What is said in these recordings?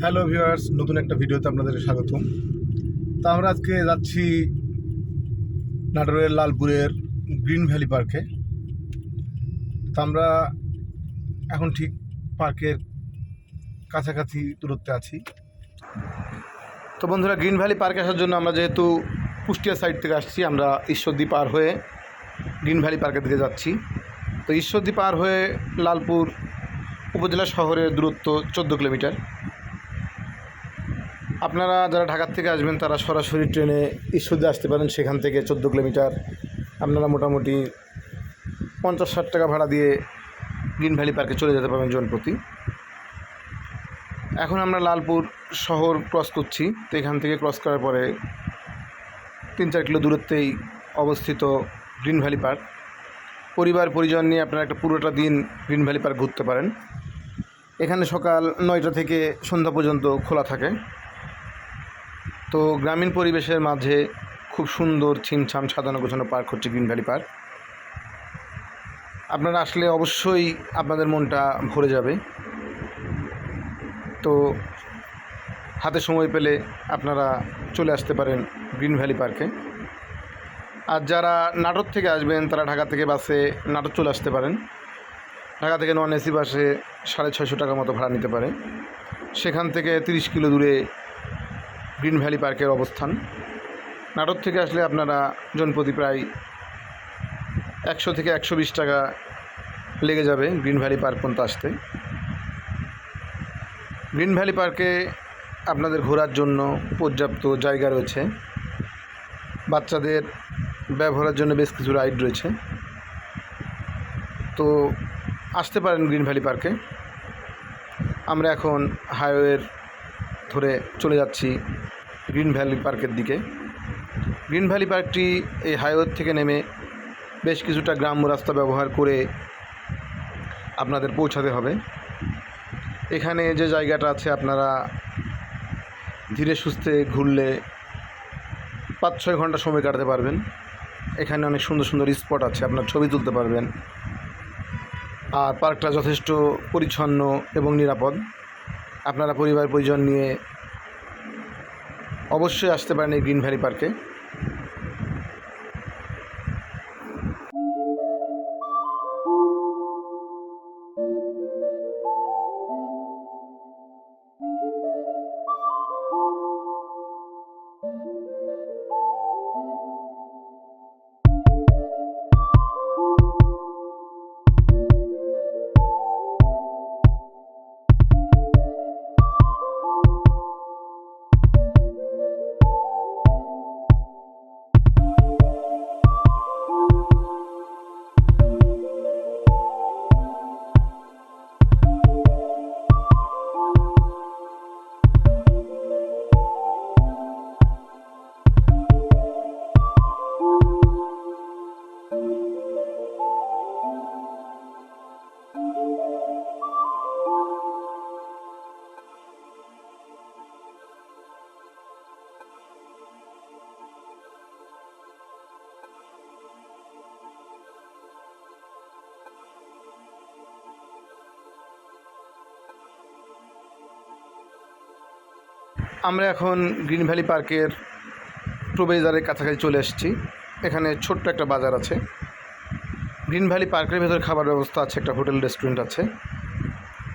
Hello viewers নতুন একটা ভিডিওতে আপনাদের স্বাগতম। তো আমরা আজকে যাচ্ছি নাটোরের লালপুরের গ্রিন ভ্যালি পার্কে। তো আমরা এখন ঠিক পার্কের কাছাকাছি দূরত্বে আছি। তো বন্ধুরা, গ্রিন ভ্যালি পার্কে আসার জন্য আমরা যেহেতু কুষ্টিয়া সাইড থেকে আসছি, আমরা ঈশ্বরদী পার হয়ে গ্রিন ভ্যালি পার্কের দিকে যাচ্ছি। তো ঈশ্বরদী পার হয়ে লালপুর উপজেলা শহরের দূরত্ব চোদ্দ কিলোমিটার। আপনারা যারা ঢাকার থেকে আসবেন, তারা সরাসরি ট্রেনে ঈশ্বরদী আসতে পারেন। সেখান থেকে চোদ্দ কিলোমিটার। আপনারা মোটামুটি পঞ্চাশ ষাট টাকা ভাড়া দিয়ে গ্রিন ভ্যালি পার্কে চলে যেতে পারবেন জনপ্রতি এখন আমরা লালপুর শহর ক্রস করছি। তো এখান থেকে ক্রস করার পরে তিন চার কিলো দূরত্বেই অবস্থিত গ্রিন ভ্যালি পার্ক। পরিবার পরিজন নিয়ে আপনারা একটা পুরোটা দিন গ্রিন ভ্যালি পার্ক ঘুরতে পারেন। এখানে সকাল নয়টা থেকে সন্ধ্যা পর্যন্ত খোলা থাকে। তো গ্রামীণ পরিবেশের মাঝে খুব সুন্দর ছিমছাম সাজানো গোছানো পার্ক হচ্ছে গ্রিন ভ্যালি পার্ক। আপনারা আসলে অবশ্যই আপনাদের মনটা ভরে যাবে। তো হাতে সময় পেলে আপনারা চলে আসতে পারেন গ্রিন ভ্যালি পার্কে। আর যারা নাটক থেকে আসবেন, তারা ঢাকা থেকে বাসে নাটক চলে আসতে পারেন। ঢাকা থেকে নন এসি বাসে সাড়ে ছয়শো টাকার মতো ভাড়া নিতে পারে। সেখান থেকে তিরিশ কিলো দূরে গ্রিন ভ্যালি পার্কের অবস্থান। নাটক থেকে আসলে আপনারা জনপ্রতি প্রায় একশো থেকে একশো বিশ টাকা লেগে যাবে গ্রিন ভ্যালি পার্ক পর্যন্ত আসতে। গ্রিন ভ্যালি পার্কে আপনাদের ঘোরার জন্য পর্যাপ্ত জায়গা রয়েছে। বাচ্চাদের ব্যবহারের জন্য বেশ কিছু রাইড রয়েছে। তো আসতে পারেন গ্রিন ভ্যালি পার্কে। আমরা এখন হাইওয়ের ধরে চলে যাচ্ছি গ্রিন ভ্যালি পার্কের দিকে। গ্রিন ভ্যালি পার্কটি এই হাইওয়ে থেকে নেমে বেশ কিছুটা গ্রাম্য রাস্তা ব্যবহার করে আপনাদের পৌঁছাতে হবে। এখানে যে জায়গাটা আছে, আপনারা ধীরে সুস্থে ঘুরলে পাঁচ ছয় ঘণ্টা সময় কাটাতে পারবেন। এখানে অনেক সুন্দর সুন্দর স্পট আছে, আপনার ছবি তুলতে পারবেন। আর পার্কটা যথেষ্ট পরিচ্ছন্ন এবং নিরাপদ। আপনারা পরিবার পরিজন নিয়ে অবশ্যই আসতে পারেন এই গ্রিন ভ্যালি পার্কে। আমরা এখন গ্রিন ভ্যালি পার্কের প্রবেশদ্বারের কাছাকাছি চলে এসেছি। এখানে ছোট্ট একটা বাজার আছে। গ্রিন ভ্যালি পার্কের ভেতরে খাবার ব্যবস্থা আছে, একটা হোটেল, রেস্টুরেন্ট আছে।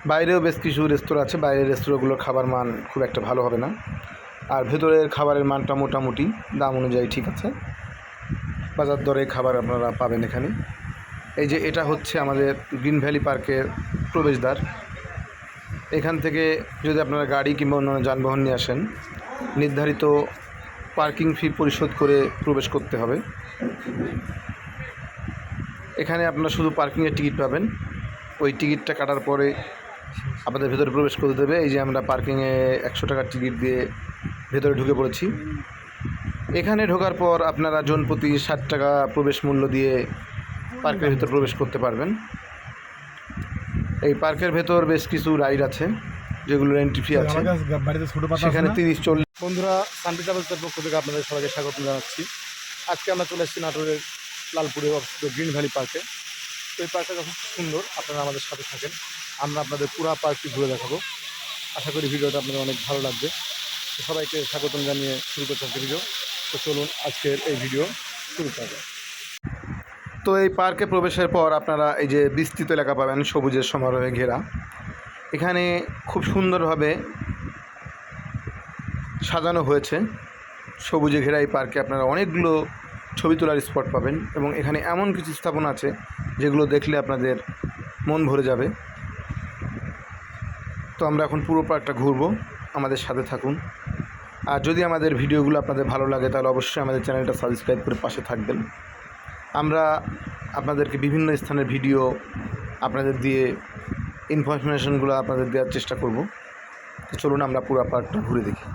বাইরেও বেশ কিছু রেস্তোরাঁ আছে। বাইরের রেস্তোরাঁগুলোর খাবার মান খুব একটা ভালো হবে না। আর ভেতরের খাবারের মানটা মোটামুটি দাম অনুযায়ী ঠিক আছে। বাজার দরে খাবার আপনারা পাবেন এখানে। এই যে এটা হচ্ছে আমাদের গ্রিন ভ্যালি পার্কের প্রবেশদ্বার। এখান থেকে যদি আপনারা গাড়ি কিংবা অন্যান্য যানবাহন নিয়ে আসেন, নির্ধারিত পার্কিং ফি পরিশোধ করে প্রবেশ করতে হবে। এখানে আপনারা শুধু পার্কিংয়ের টিকিট পাবেন। ওই টিকিটটা কাটার পরে আপনাদের ভেতরে প্রবেশ করতে দেবে। এই যে আমরা পার্কিংয়ে একশো টাকার টিকিট দিয়ে ভেতরে ঢুকে পড়েছি। এখানে ঢোকার পর আপনারা জনপ্রতি ষাট টাকা প্রবেশ মূল্য দিয়ে পার্কের ভেতর প্রবেশ করতে পারবেন। এই পার্কের ভেতর বেশ কিছু রাইড আছে যেগুলোর এন্ট্রি ফি আছে। সেখানে তিরিশ চল্লিশ বন্ধুরা শান্তি ট্রাভেলসের পক্ষ থেকে আপনাদের সবাইকে স্বাগত জানাচ্ছি। আজকে আমরা চলে এসেছি নাটোরের লালপুরে অবস্থিত গ্রিন ভ্যালি পার্কে। তো এই পার্কটা যথেষ্ট সুন্দর আপনারা আমাদের সাথে থাকেন। আমরা আপনাদের পুরা পার্কটি ঘুরে দেখাবো। আশা করি ভিডিওটা আপনাদের অনেক ভালো লাগবে। তো সবাইকে স্বাগতম জানিয়ে শুরু করতে হবে ভিডিও। তো চলুন আজকের এই ভিডিও শুরু করা যাক। তো এই পার্কে প্রবেশের পর আপনারা এই যে বিস্তৃত এলাকা পাবেন সবুজের সমারোহে ঘেরা। এখানে খুব সুন্দরভাবে সাজানো হয়েছে। সবুজে ঘেরা এই পার্কে আপনারা অনেকগুলো ছবি তোলার স্পট পাবেন এবং এখানে এমন কিছু স্থাপনা আছে যেগুলো দেখলে আপনাদের মন ভরে যাবে। তো আমরা এখন পুরো পার্কটা ঘুরবো। আমাদের সাথে থাকুন। আর যদি আমাদের ভিডিওগুলো আপনাদের ভালো লাগে তাহলে অবশ্যই আমাদের চ্যানেলটা সাবস্ক্রাইব করে পাশে থাকবেন। আমরা আপনাদেরকে বিভিন্ন স্থানের ভিডিও আপনাদের দিয়ে ইনফরমেশনগুলো আপনাদের দেওয়ার চেষ্টা করব। চলুন আমরা পুরো পার্কটা ঘুরে দেখি।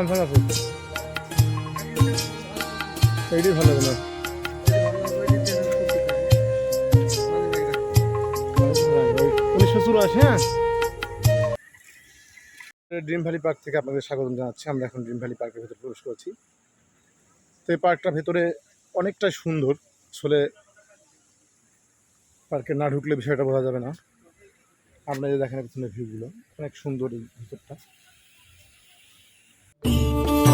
স্যামসাং আছে এইটাই ভালো না উনিশশো হ্যাঁ? ড্রিম ভ্যালি পার্ক থেকে আপনাদের স্বাগত জানাচ্ছি। আমরা এখন ড্রিম ভ্যালি পার্কের ভেতরে প্রবেশ করছি। তো এই পার্কটার ভেতরে অনেকটাই সুন্দর। আসলে পার্কে না ঢুকলে বিষয়টা বোঝা যাবে না। আপনাদের দেখেন পিছনে ভিউগুলো। অনেক সুন্দর এই ভিতরটা। Música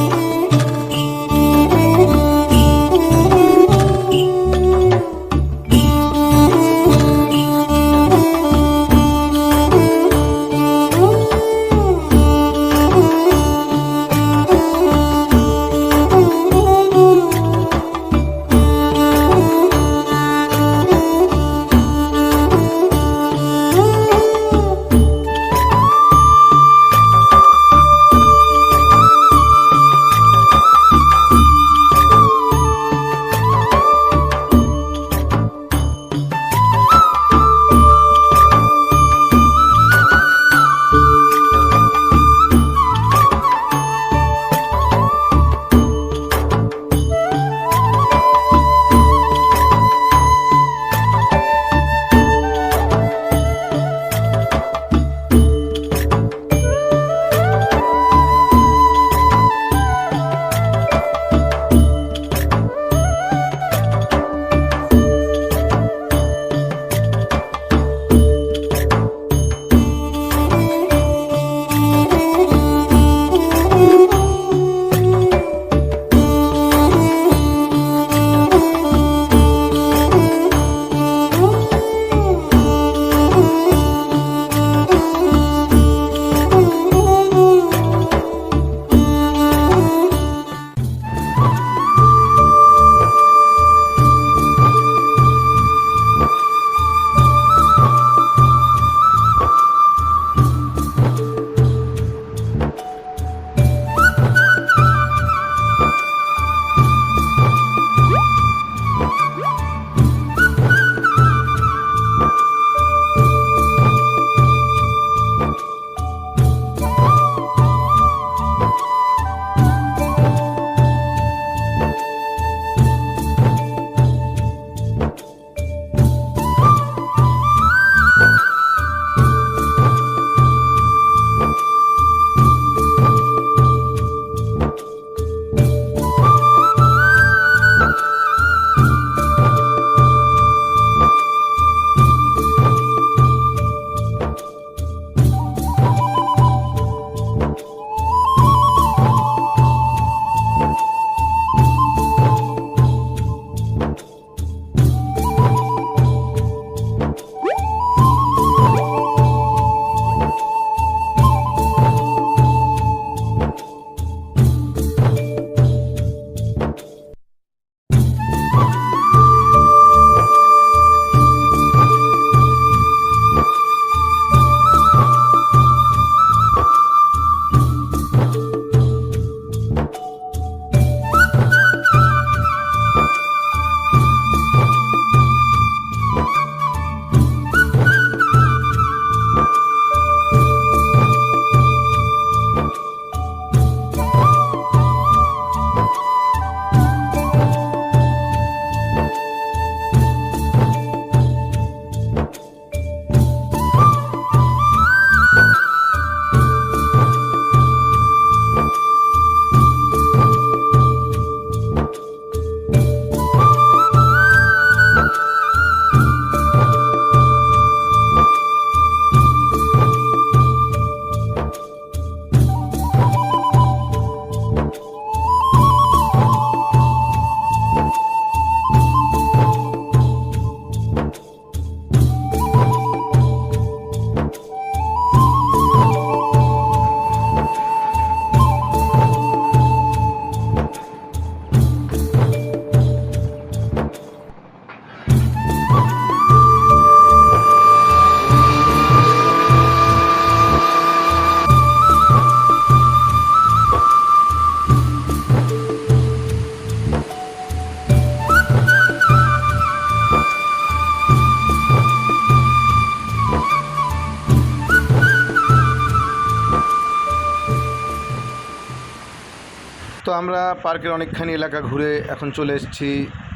পার্কের অনেকখানি এলাকা ঘুরে এখন চলে এসেছি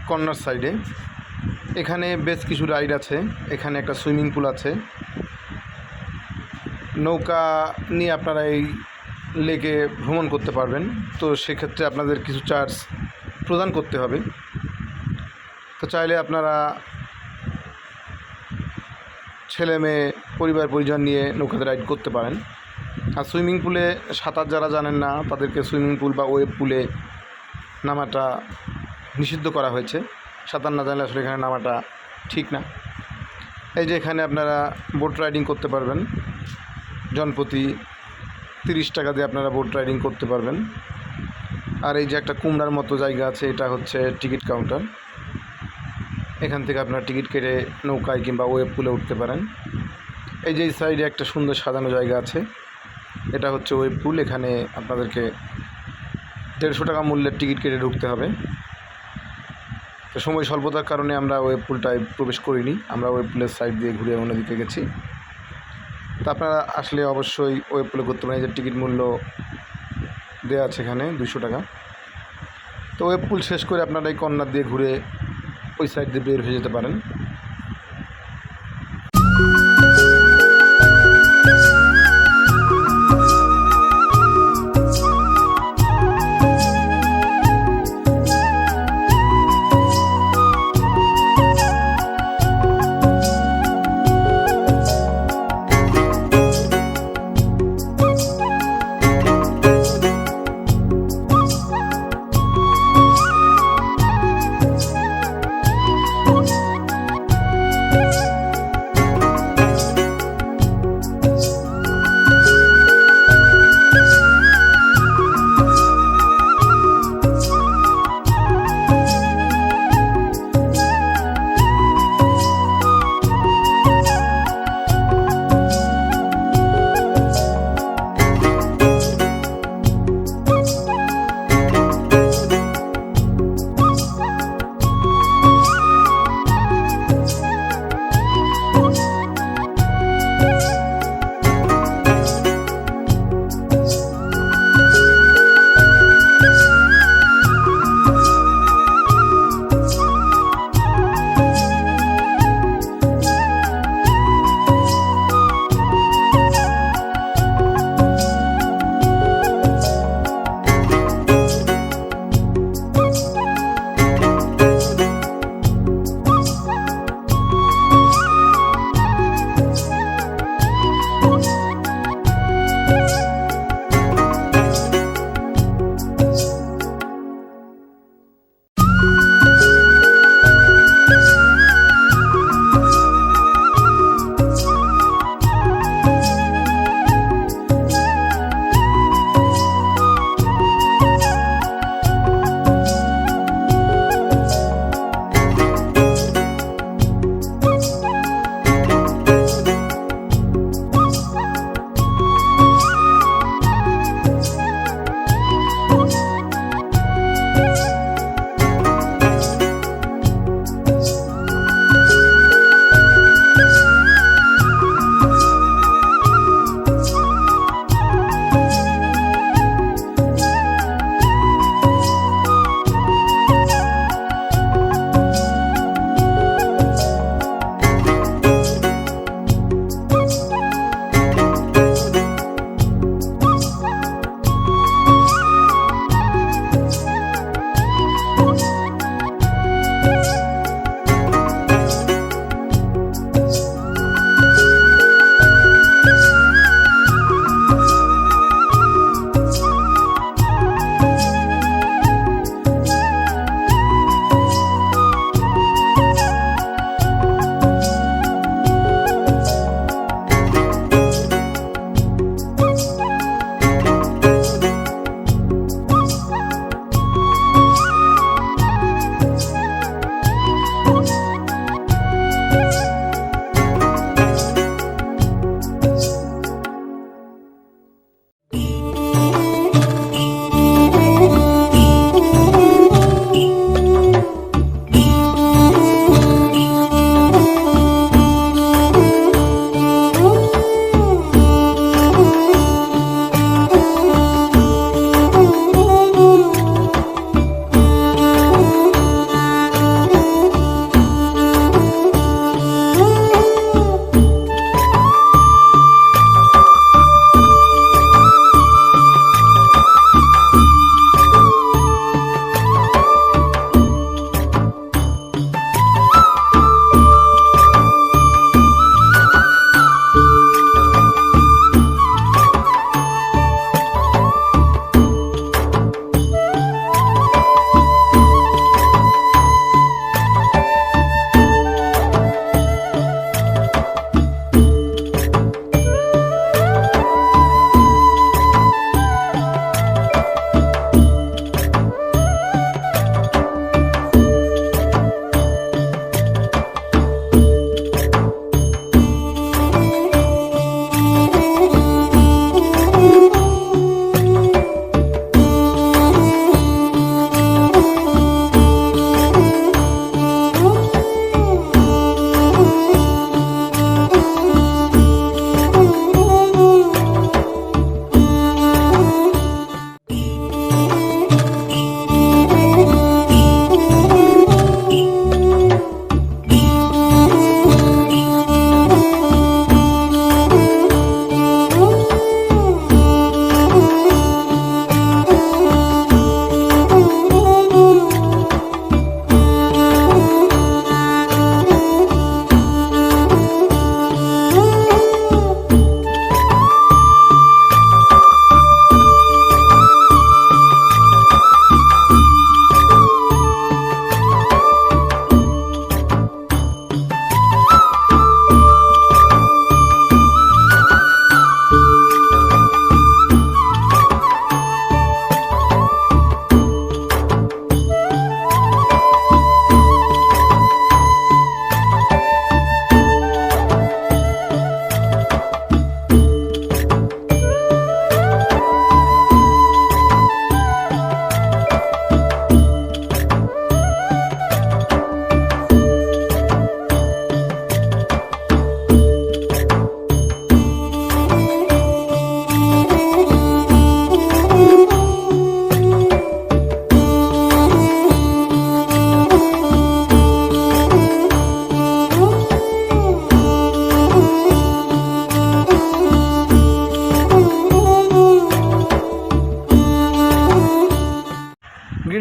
কর্নার সাইডে। এখানে বেশ কিছু রাইড আছে, এখানে একটা সুইমিং পুল আছে। নৌকা নিয়ে আপনারা এই লেকে ভ্রমণ করতে পারবেন। তো সেক্ষেত্রে আপনাদের কিছু চার্জ প্রদান করতে হবে। তো চাইলে আপনারা ছেলে মেয়ে পরিবার পরিজন নিয়ে নৌকাতে রাইড করতে পারেন। সুইমিং পুলে সাঁতার যারা জানেন না, তাদেরকে সুইমিং পুল বা ওয়েব পুলে নামাটা নিষিদ্ধ করা হয়েছে। সাঁতার না জানলে আসলে এখানে নামাটা ঠিক না। এই যে এখানে আপনারা বোট রাইডিং করতে পারবেন। জনপ্রতি তিরিশ টাকা দিয়ে আপনারা বোট রাইডিং করতে পারবেন। আর এই যে একটা কুমড়ার মতো জায়গা আছে, এটা হচ্ছে টিকিট কাউন্টার। এখান থেকে আপনারা টিকিট কেটে নৌকায় কিংবা ওয়েব পুলে উঠতে পারেন। এই যে এই সাইডে একটা সুন্দর সাজানো জায়গা আছে। এটা হচ্ছে ওয়েব পুল, এখানে আপনাদেরকে দেড়শো টাকা মূল্যের টিকিট কেটে ঢুকতে হবে। তো সময় স্বল্পতার কারণে আমরা ওয়েব পুলটায় প্রবেশ করিনি। আমরা ওয়েব পুলের সাইড দিয়ে ঘুরে অন্যদিকে গেছি। তো আপনারা আসলে অবশ্যই ওয়েব পুলে করতে পারেন। যে টিকিট মূল্য দেওয়া আছে এখানে দুশো টাকা। তো ওয়েব পুল শেষ করে আপনারা এই কর্নার দিয়ে ঘুরে ওই সাইড দিয়ে বের হয়ে যেতে পারেন।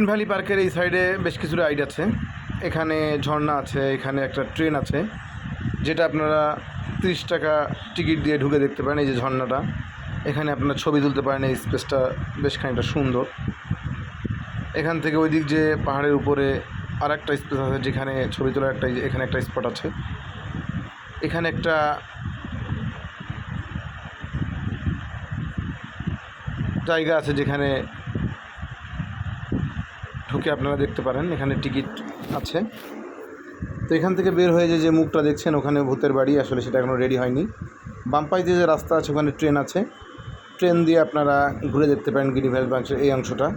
ভ্যালি পার্কের এই সাইডে বেশ কিছু রাইড আছে। এখানে ঝর্ণা আছে, এখানে একটা ট্রেন আছে, যেটা আপনারা তিরিশ টাকা টিকিট দিয়ে ঢুকে দেখতে পারেন এই যে ঝর্ণাটা। এখানে আপনারা ছবি তুলতে পারেন, এই স্পেসটা বেশ খানিকটা সুন্দর। এখান থেকে ওই দিক যে পাহাড়ের উপরে আর একটা স্পেস আছে, যেখানে ছবি তোলার একটা এখানে একটা স্পট আছে। এখানে একটা জায়গা আছে যেখানে ঢুকে আপনারা দেখতে পারেন, এখানে টিকিট আছে। তো এখান থেকে বের হয়ে যে যে মুখটা দেখছেন, ওখানে ভূতের বাড়ি, আসলে সেটা এখনও রেডি হয়নি। বাম্পাই দিয়ে যে রাস্তা আছে, ওখানে ট্রেন আছে। ট্রেন দিয়ে আপনারা ঘুরে দেখতে পারেন গিরিভ্যাল ব্রাঞ্চের এই অংশটা।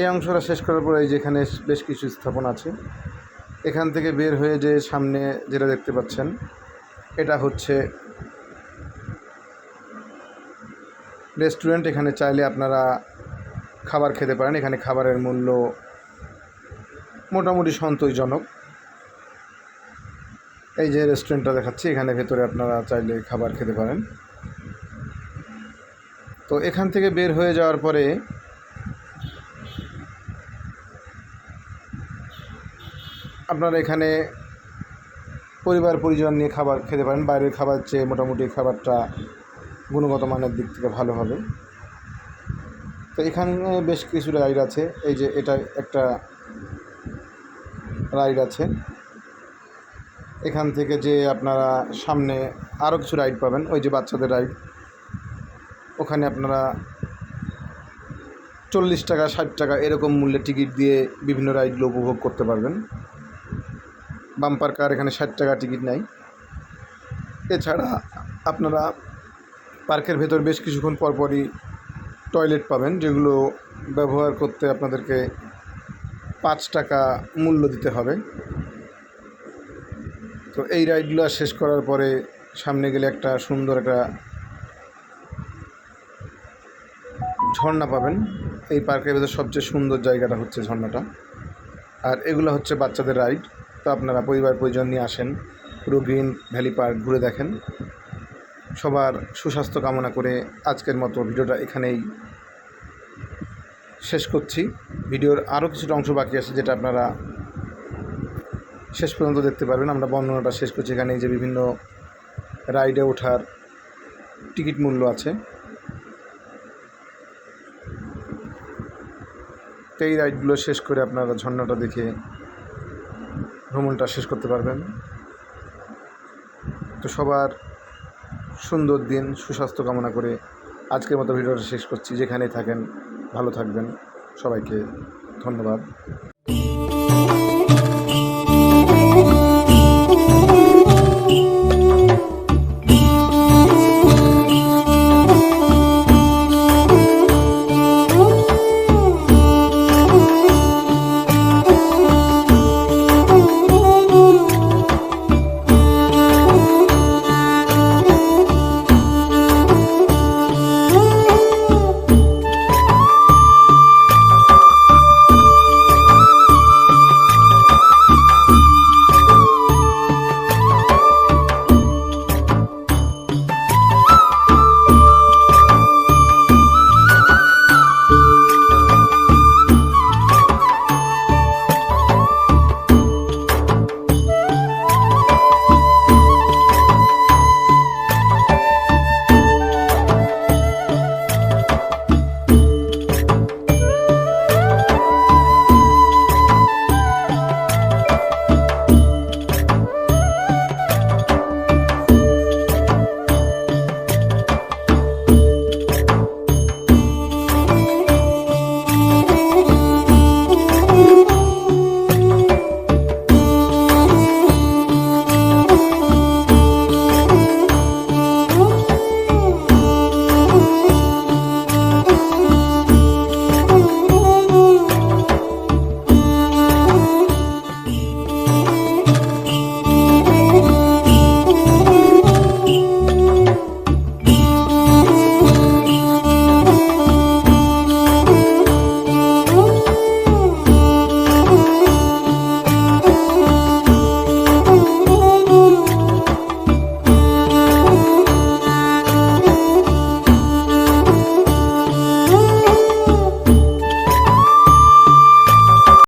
এই অংশটা শেষ করার পরে এই যে এখানে বেশ কিছু স্থাপন আছে। এখান থেকে বের হয়ে যে সামনে যেটা দেখতে পাচ্ছেন, এটা হচ্ছে রেস্টুরেন্ট। এখানে চাইলে আপনারা খাবার খেতে পারেন। এখানে খাবারের মূল্য মোটামুটি সন্তোষজনক। এই যে রেস্টুরেন্টটা দেখাচ্ছি, এখানে ভেতরে আপনারা চাইলে খাবার খেতে পারেন। তো এখান থেকে বের হয়ে যাওয়ার পরে আপনারা এখানে পরিবার, পরিজন নিয়ে খাবার খেতে পারেন। বাইরের খাবার চেয়ে মোটামুটি খাবারটা গুণগত মানের দিক থেকে ভালো হবে। এখানে বেশ কিছু রাইড আছে। এই যে এটা একটা রাইড আছে। এখান থেকে যে আপনারা সামনে আরও কিছু রাইড পাবেন, ওই যে বাচ্চাদের রাইড। ওখানে আপনারা চল্লিশ টাকা, ষাট টাকা এরকম মূল্যে টিকিট দিয়ে বিভিন্ন রাইডগুলো উপভোগ করতে পারবেন। বাম্পার কার এখানে ষাট টাকা টিকিট নেয়। এছাড়া আপনারা পার্কের ভেতর বেশ কিছুক্ষণ পরপরই টয়লেট পাবেন, যেগুলো ব্যবহার করতে আপনাদেরকে পাঁচ টাকা মূল্য দিতে হবে। তো এই রাইডগুলো শেষ করার পরে সামনে গেলে একটা সুন্দর একটা ঝর্ণা পাবেন। এই পার্কের ভেতর সবচেয়ে সুন্দর জায়গাটা হচ্ছে ঝর্ণাটা। আর এগুলো হচ্ছে বাচ্চাদের রাইড তো আপনারা পরিবার পরিজন নিয়ে আসেন, পুরো গ্রিন ভ্যালি পার্ক ঘুরে দেখেন। সবার সুস্বাস্থ্য কামনা করে আজকের মতো ভিডিওটা এখানেই শেষ করছি। ভিডিওর আরও কিছুটা অংশ বাকি আছে যেটা আপনারা শেষ পর্যন্ত দেখতে পারবেন। আমরা বর্ণনাটা শেষ করছি। এখানে যে বিভিন্ন রাইডে ওঠার টিকিট মূল্য আছে। তো এই রাইডগুলো শেষ করে আপনারা ঝর্ণাটা দেখে ভ্রমণটা শেষ করতে পারবেন। তো সবার সুন্দর দিন, সুস্বাস্থ্য কামনা করে আজকের মতো ভিডিওটা শেষ করছি। যেখানেই থাকেন, ভালো থাকবেন। সবাইকে ধন্যবাদ।